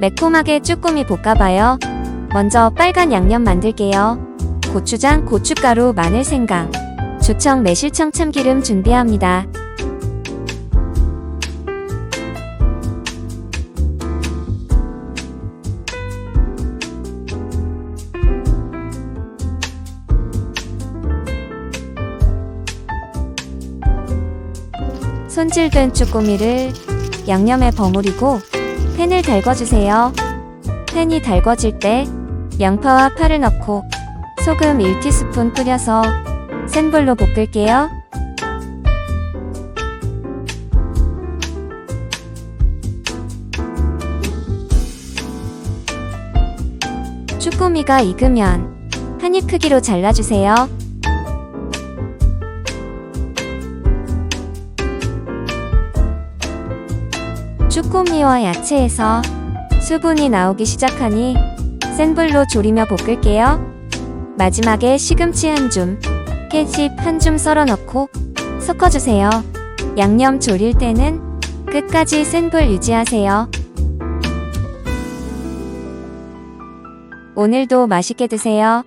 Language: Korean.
매콤하게 쭈꾸미 볶아봐요. 먼저 빨간 양념 만들게요. 고추장, 고춧가루, 마늘, 생강, 조청, 매실청, 참기름 준비합니다. 손질된 쭈꾸미를 양념에 버무리고 팬을 달궈주세요. 팬이 달궈질 때 양파와 파를 넣고 소금 1티스푼 뿌려서 센 불로 볶을게요. 쭈꾸미가 익으면 한입 크기로 잘라주세요. 쭈꾸미와 야채에서 수분이 나오기 시작하니 센 불로 졸이며 볶을게요. 마지막에 시금치 한 줌, 깨집 한 줌 썰어 넣고 섞어주세요. 양념 졸일 때는 끝까지 센 불 유지하세요. 오늘도 맛있게 드세요.